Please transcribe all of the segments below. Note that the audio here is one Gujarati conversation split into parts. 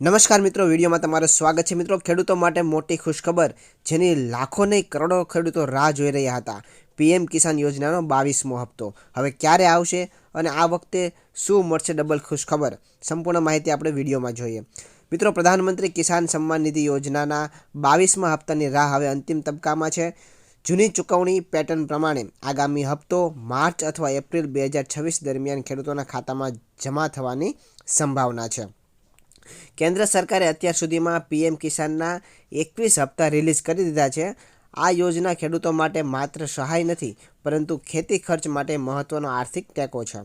નમસ્કાર મિત્રો, વિડીયોમાં તમારું સ્વાગત છે. મિત્રો, ખેડૂતો માટે મોટી ખુશખબર, જેની લાખો નહીં, કરોડો ખેડૂતો રાહ જોઈ રહ્યા હતા. પીએમ કિસાન યોજનાનો બાવીસમો હપ્તો. હવે ક્યારે આવશે અને આ વખતે શું મળશે ડબલ ખુશખબર? સંપૂર્ણ માહિતી આપણે વિડીયોમાં જોઈએ. મિત્રો, પ્રધાનમંત્રી કિસાન સન્માન નિધિ યોજનાના બાવીસમા હપ્તાની રાહ હવે અંતિમ તબક્કામાં છે. જૂની ચૂકવણી પેટર્ન પ્રમાણે આગામી હપ્તો માર્ચ અથવા એપ્રિલ બે હજાર છવ્વીસ દરમિયાન ખેડૂતોના ખાતામાં જમા થવાની સંભાવના છે. કેન્દ્ર સરકારે અત્યાર સુધીમાં પીએમ કિસાનના એકવીસ હપ્તા રિલીઝ કરી દીધા છે. આ યોજના ખેડૂતો માટે માત્ર સહાય નથી, પરંતુ ખેતી ખર્ચ માટે મહત્ત્વનો આર્થિક ટેકો છે.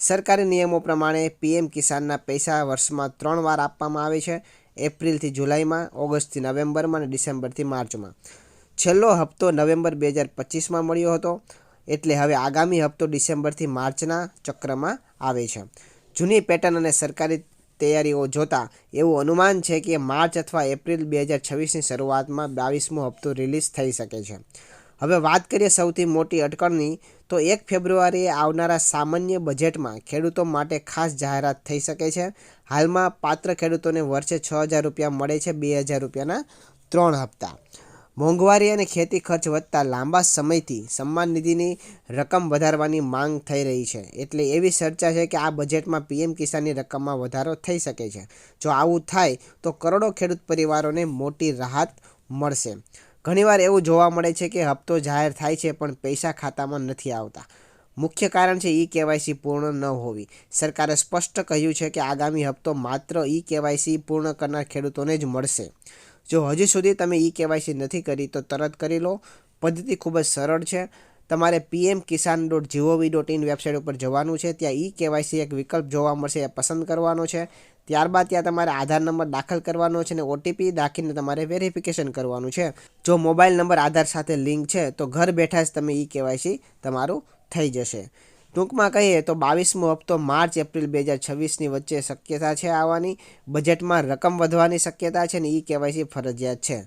સરકારી નિયમો પ્રમાણે પીએમ કિસાનના પૈસા વર્ષમાં ત્રણ વાર આપવામાં આવે છે, એપ્રિલથી જુલાઈમાં, ઓગસ્ટથી નવેમ્બરમાં અને ડિસેમ્બરથી માર્ચમાં. છેલ્લો હપ્તો નવેમ્બર બે હજાર પચીસમાં મળ્યો હતો, એટલે હવે આગામી હપ્તો ડિસેમ્બરથી માર્ચના ચક્રમાં આવે છે. જૂની પેટર્ન અને સરકારી તૈયારીઓ જોતા એવું અનુમાન છે કે માર્ચ અથવા એપ્રિલ બે હજાર છવ્વીસની શરૂઆતમાં બાવીસમો હપ્તો રિલીઝ થઈ શકે છે. હવે વાત કરીએ સૌથી મોટી અટકળની તો એક ફેબ્રુઆરીએ આવનારા સામાન્ય બજેટમાં ખેડૂતો માટે ખાસ જાહેરાત થઈ શકે છે. હાલમાં પાત્ર ખેડૂતોને વર્ષે છ હજાર રૂપિયા મળે છે બે હજાર રૂપિયાના ત્રણ હપ્તા. મોંઘવારી અને ખેતી ખર્ચ વધતા લાંબા સમયથી સન્માન નિધિની રકમ વધારવાની માંગ થઈ રહી છે. એટલે એવી ચર્ચા છે કે આ બજેટમાં પીએમ કિસાનની રકમમાં વધારો થઈ શકે છે. જો આવું થાય, તો કરોડો ખેડૂત પરિવારોને મોટી રાહત મળશે. ઘણીવાર એવું જોવા મળે છે કે હપ્તો જાહેર થાય છે, પણ પૈસા ખાતામાં નથી આવતા. મુખ્ય કારણ છે ઈ કેવાયસી પૂર્ણ ન હોવી. સરકારે સ્પષ્ટ કહ્યું છે કે આગામી હપ્તો માત્ર ઈ કેવાયસી પૂર્ણ કરનાર ખેડૂતોને જ મળશે. જો હજી સુધી તમે ઈ કેવાયસી નથી કરી, તો તરત કરી લો. પદ્ધતિ ખૂબ જ સરળ છે. તમારે PM Kisan dot G O V dot in website ઉપર જવાનું છે. ત્યાં ઈ કેવાયસી એક વિકલ્પ જોવા મળશે, એ પસંદ કરવાનો છે. ત્યારબાદ ત્યાં તમારે આધાર નંબર દાખલ કરવાનો છે અને ઓટીપી દાખીને તમારે વેરિફિકેશન કરવાનું છે. જો મોબાઈલ નંબર, આધાર સાથે લિંક છે, તો ઘર બેઠા જ તમે ઈ કેવાયસી તમારું થઈ જશે. ટૂંકમાં કહીએ તો બાવીસમો હપ્તો માર્ચ, એપ્રિલ બે હજાર છવ્વીસની વચ્ચે શક્યતા છે આવવાની. બજેટમાં રકમ વધવાની શક્યતા છે ને એ કેવાયસી ફરજિયાત છે.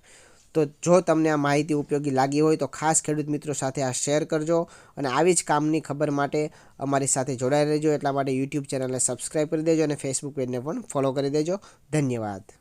તો જો તમને આ માહિતી ઉપયોગી લાગી હોય તો ખાસ ખેડૂત મિત્રો સાથે આ શેર કરજો અને આવી જ કામની ખબર માટે અમારી સાથે જોડાઈ રહેજો. એટલા માટે યુટ્યુબ ચેનલને સબસ્ક્રાઈબ કરી દેજો અને ફેસબુક પેજને પણ ફોલો કરી દેજો. ધન્યવાદ.